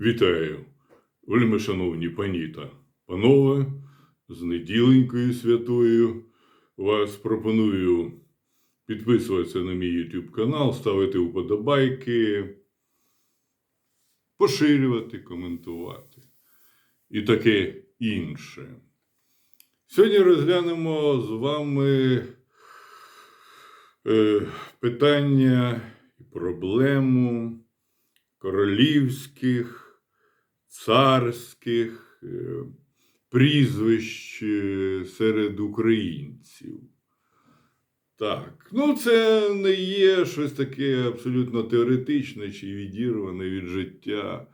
Вітаю, вельми шановні пані та панове, з неділенькою святою вас пропоную підписуватися на мій YouTube канал, ставити вподобайки, поширювати, коментувати і таке інше. Сьогодні розглянемо з вами е, питання і проблему королівських, царських е, прізвищ серед українців. Так, ну це не є щось таке абсолютно теоретичне чи відірване від життя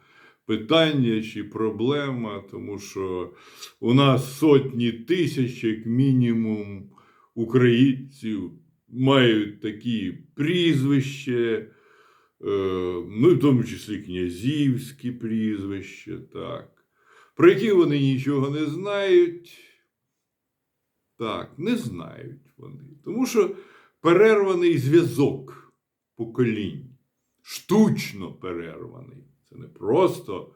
питання чи проблема, тому що у нас сотні тисяч, як мінімум, українців мають такі прізвища, ну, і в тому числі князівські прізвища, так, про які вони нічого не знають. Так, не знають вони. Тому що перерваний зв'язок поколінь, штучно перерваний. Це не просто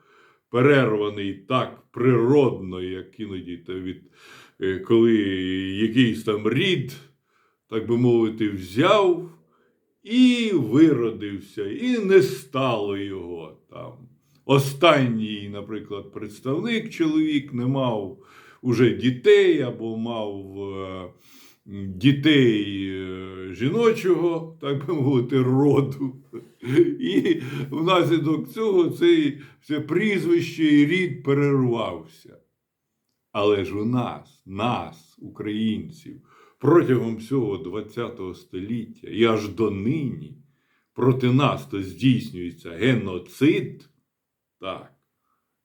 перерваний так природно, як іноді та від е, коли якийсь там рід, так би мовити, взяв і виродився, і не стало його там. Останній, наприклад, представник чоловік не мав уже дітей або мав е, дітей е, жіночого, так би мовити, роду. І внаслідок цього цей це прізвище і рід перервався. Але ж у нас, нас, українців, протягом всього ХХ століття і аж до нині проти нас то здійснюється геноцид. Так,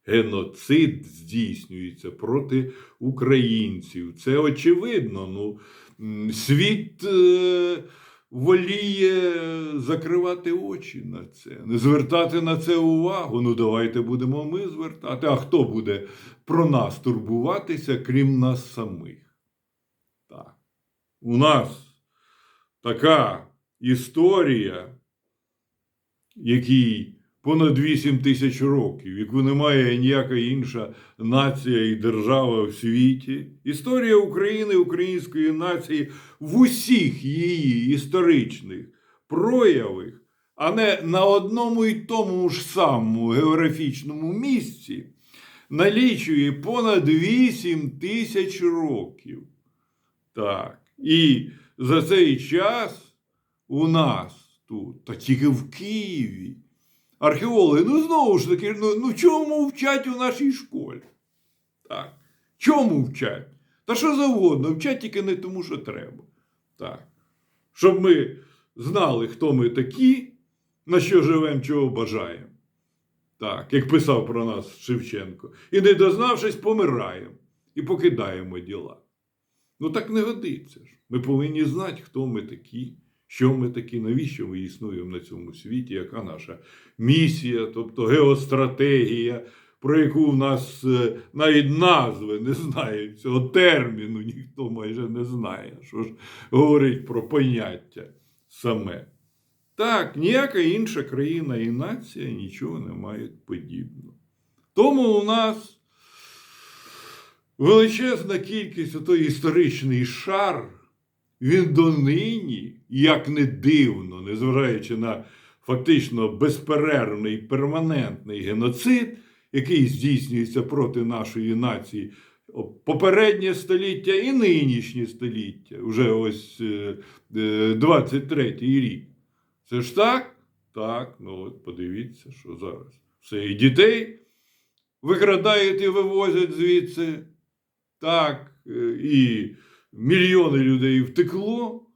геноцид здійснюється проти українців. Це очевидно. Ну, світ е, воліє закривати очі на це, не звертати на це увагу. Ну, давайте будемо ми звертати. А хто буде про нас турбуватися, крім нас самих? У нас така історія, якій понад 8 тисяч років, яку не має ніяка інша нація і держава в світі. Історія України, української нації в усіх її історичних проявах, а не на одному і тому ж самому географічному місці, налічує понад 8 тисяч років. Так. І за цей час у нас тут, та тільки в Києві, археологи, ну знову ж таки, ну, ну чому вчать у нашій школі? Так. Чому вчать? Та що завгодно, вчать тільки не тому, що треба. Так. Щоб ми знали, хто ми такі, на що живемо, чого бажаємо. Так, як писав про нас Шевченко. І не дознавшись, помираємо і покидаємо діла. Ну так не годиться ж. Ми повинні знати, хто ми такі, що ми такі, навіщо ми існуємо на цьому світі, яка наша місія, тобто геостратегія, про яку в нас е, навіть назви не знають, цього терміну ніхто майже не знає, що ж говорить про поняття саме. Так, ніяка інша країна і нація нічого не мають подібного. Тому у нас величезна кількість той історичний шар, він донині, як не дивно, незважаючи на фактично безперервний перманентний геноцид, який здійснюється проти нашої нації. Попереднє століття і нинішнє століття, вже ось е, е, 23-й рік. Це ж так? Так, ну от подивіться, що зараз. Все і дітей викрадають і вивозять звідси. Так, е, і мільйони людей втекло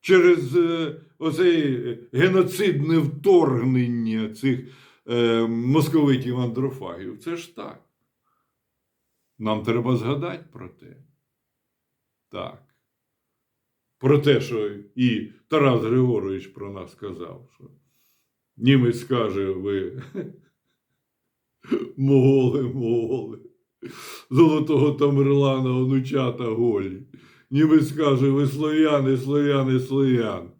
через е, оце геноцидне вторгнення цих е, московитів андрофагів. Це ж так. Нам треба згадати про те. Так. Про те, що і Тарас Григорович про нас сказав, що німець каже, ви моголи, моголи. Золотого Тамерлана онучата голі. Німець каже, ви слов'яни, слов'яни, слов'ян.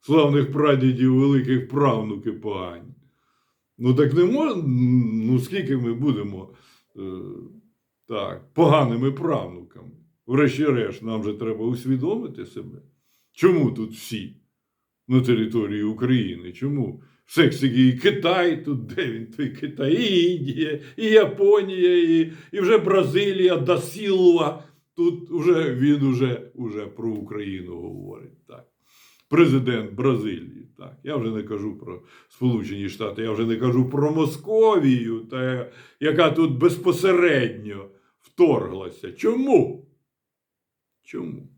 Славних прадідів, великих правнуки погані. Ну так не можна. Ну скільки ми будемо е, так, поганими правнуками. Врешті-решт, нам же треба усвідомити себе. Чому тут всі на території України? Чому? Таки і Китай, тут де він той Китай, і Індія, і Японія, і, і вже Бразилія, да Сілва. Тут вже він уже, уже про Україну говорить. Так. Президент Бразилії. Так. Я вже не кажу про Сполучені Штати, я вже не кажу про Московію, та, яка тут безпосередньо вторглася. Чому? Чому?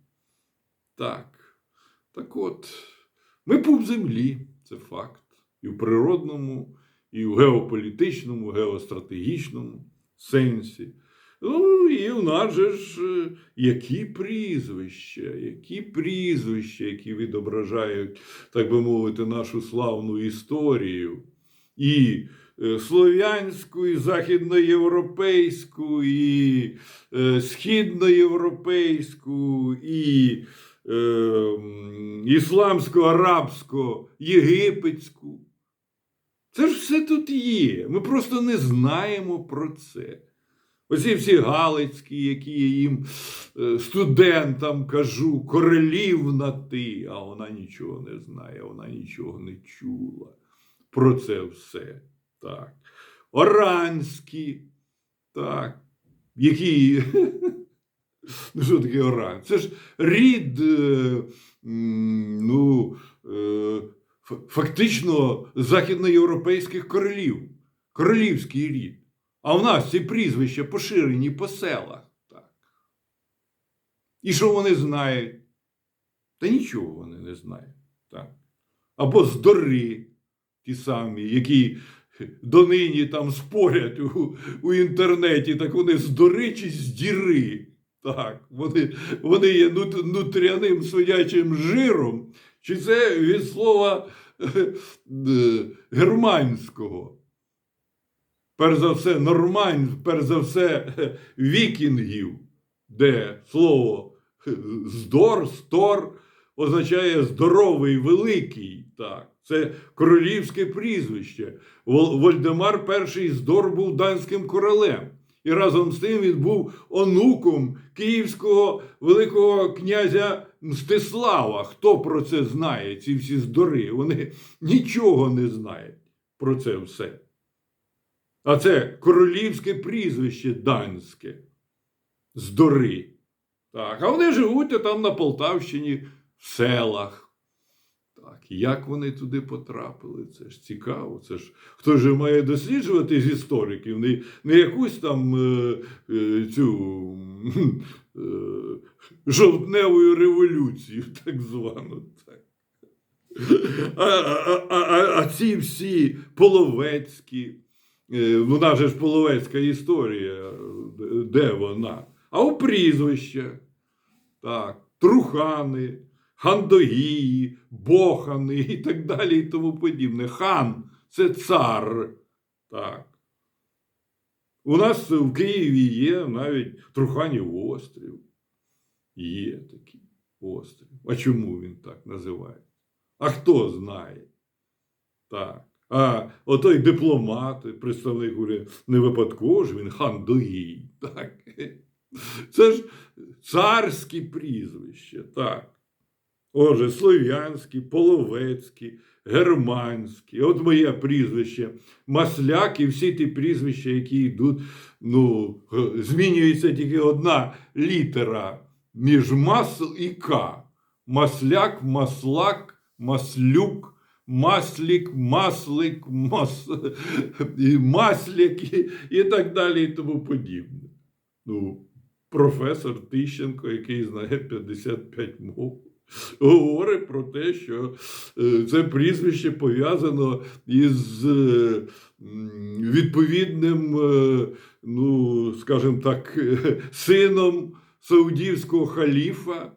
Так. Так от, ми пуп землі, це факт. І в природному, і в геополітичному, геостратегічному сенсі. Ну, і у нас же ж е, які прізвища, які прізвища, які відображають, так би мовити, нашу славну історію. І е, слов'янську, і західноєвропейську, і е, східноєвропейську, і е, ісламсько-арабську, єгипетську. Це ж все тут є. Ми просто не знаємо про це. Оці всі Галицькі, які я їм е, студентам кажу, королівна ти, а вона нічого не знає, вона нічого не чула про це все. Так. Оранські, так, які. Ну, що таке Оран? Це ж рід, е, ну, е, фактично західноєвропейських королів. Королівський рід. А в нас ці прізвища поширені по селах. Так. І що вони знають? Та нічого вони не знають. Так. Або здори ті самі, які донині там спорять у, у інтернеті, так вони здори чи здіри. Так, вони, вони є нутряним судячим жиром, чи це від слова е, германського. Перш за все, нормань, перш за все, вікінгів, де слово е, здор, стор означає здоровий, великий. Так. Це королівське прізвище. Вол- Вольдемар І здор був данським королем. І разом з тим він був онуком київського великого князя Мстислава. Хто про це знає, ці всі здори? Вони нічого не знають про це все. А це королівське прізвище данське. Здори. Так, а вони живуть там на Полтавщині в селах. Так, як вони туди потрапили? Це ж цікаво. Це ж хто ж має досліджувати з істориків, не, не якусь там е, е, цю е, жовтневу революцію, так звану. Так. А, а, а, а, ці всі половецькі, е, вона же ж половецька історія, де вона? А у прізвища. Так, Трухани, Хандогії, Бохани і так далі і тому подібне. Хан це цар. Так. У нас в Києві є навіть Труханів острів. Є такий острів. А чому він так називається? А хто знає? Так. А отой дипломат, представник уряду, не випадково ж він хан Догій. Так. Це ж царські прізвища, так. Отже, слов'янські, половецькі, германські. От моє прізвище Масляк і всі ті прізвища, які йдуть, ну, змінюється тільки одна літера між мас і К. Масляк, маслак, маслюк. Маслік, маслик, мас... і масляк і, і так далі, і тому подібне. Ну, професор Тищенко, який знає 55 мов, говорить про те, що е, це прізвище пов'язано із е, відповідним, е, ну, скажімо так, сином саудівського халіфа,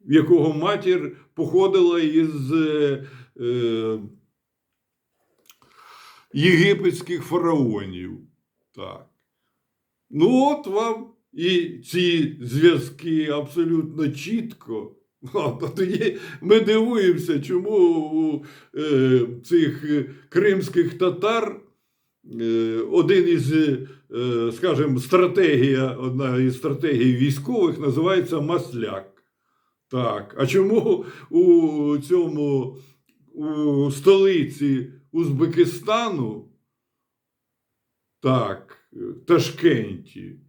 якого матір походила із єгипетських фараонів. Так. Ну, от вам і ці зв'язки абсолютно чітко тоді ми дивуємося, чому у е, цих кримських татар е, один із, е, скажімо, стратегія, одна із стратегій військових називається масляк. Так. А чому у цьому у столиці Узбекистану, так, Ташкенті,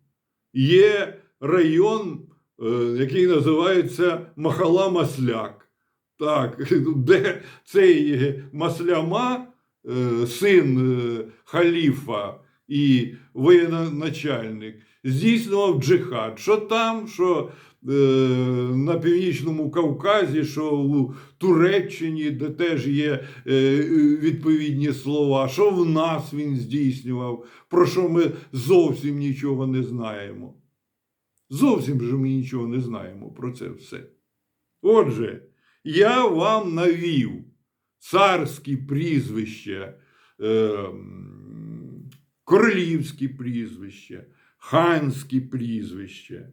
є район, який називається Махала Масляк. Так, де цей е, Масляма, е, син е, халіфа і воєначальник, здійснював джихад. Що там, що е, на Північному Кавказі, що у Туреччині, де теж є е, відповідні слова, що в нас він здійснював, про що ми зовсім нічого не знаємо. Зовсім же ми нічого не знаємо про це все. Отже, я вам навів царські прізвища, е, королівські прізвища, ханські прізвища,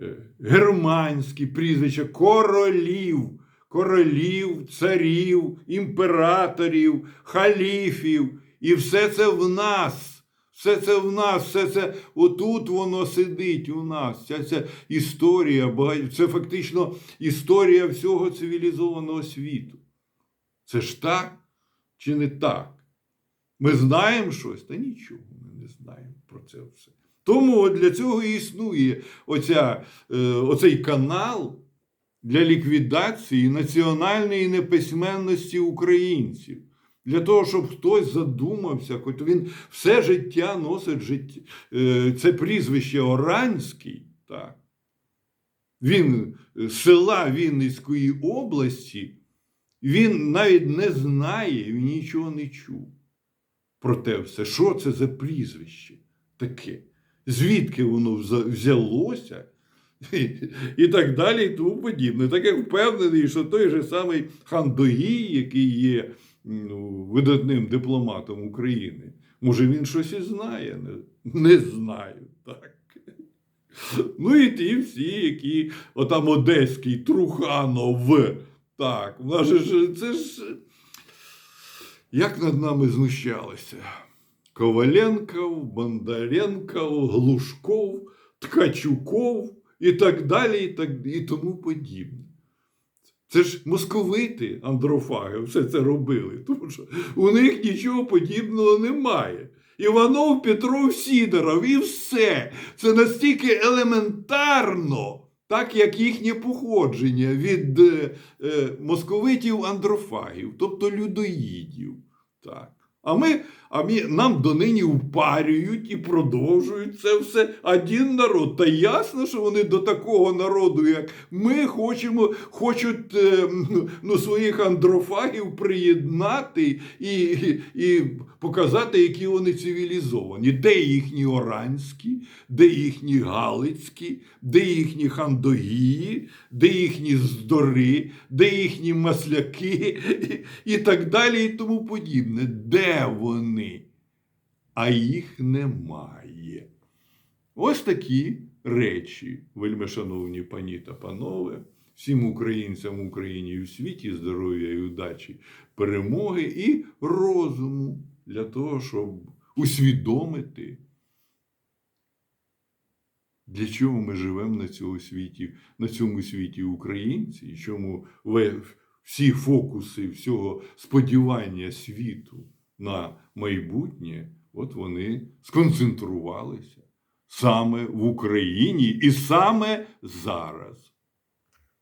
е, германські прізвища королів, королів, царів, імператорів, халіфів. І все це в нас. Все це в нас, все це отут воно сидить у нас. Ця, ця історія, це фактично історія всього цивілізованого світу. Це ж так чи не так? Ми знаємо щось, та нічого ми не знаємо про це все. Тому для цього і існує оця, е, оцей канал для ліквідації національної неписьменності українців. Для того, щоб хтось задумався, хоч він все життя носить життя, е, це прізвище Оранський, так. Він з села Вінницької області, він навіть не знає, він нічого не чув про те все. Що це за прізвище таке? Звідки воно взялося? І, і так далі, і тому подібне. Так я впевнений, що той же самий хан Догій, який є видатним дипломатом України, може він щось і знає, не, знаю. Так. Ну і ті всі, які отам Одеський Труханов. Так, ж це ж як над нами знущалися. Коваленков, Бондаренков, Глушков, Ткачуков і так далі, і, так, і тому подібне. Це ж московити андрофаги все це робили, тому що у них нічого подібного немає. Іванов, Петров, Сідоров і все. Це настільки елементарно, так як їхнє походження від е, е, московитів андрофагів, тобто людоїдів. Так. А ми, а ми, нам донині впарюють і продовжують це все один народ. Та ясно, що вони до такого народу, як ми, хочемо, хочуть е, ну, своїх андрофагів приєднати і, і, і показати, які вони цивілізовані. Де їхні оранські, де їхні галицькі, де їхні хандогії, де їхні здори, де їхні масляки і, і так далі, і тому подібне. Де вони? А їх немає. Ось такі речі, вельми шановні пані та панове, всім українцям в Україні і в світі здоров'я і удачі, перемоги і розуму для того, щоб усвідомити, для чого ми живемо на цьому світі, на цьому світі українці, і чому всі фокуси всього сподівання світу на майбутнє, от вони сконцентрувалися саме в Україні і саме зараз.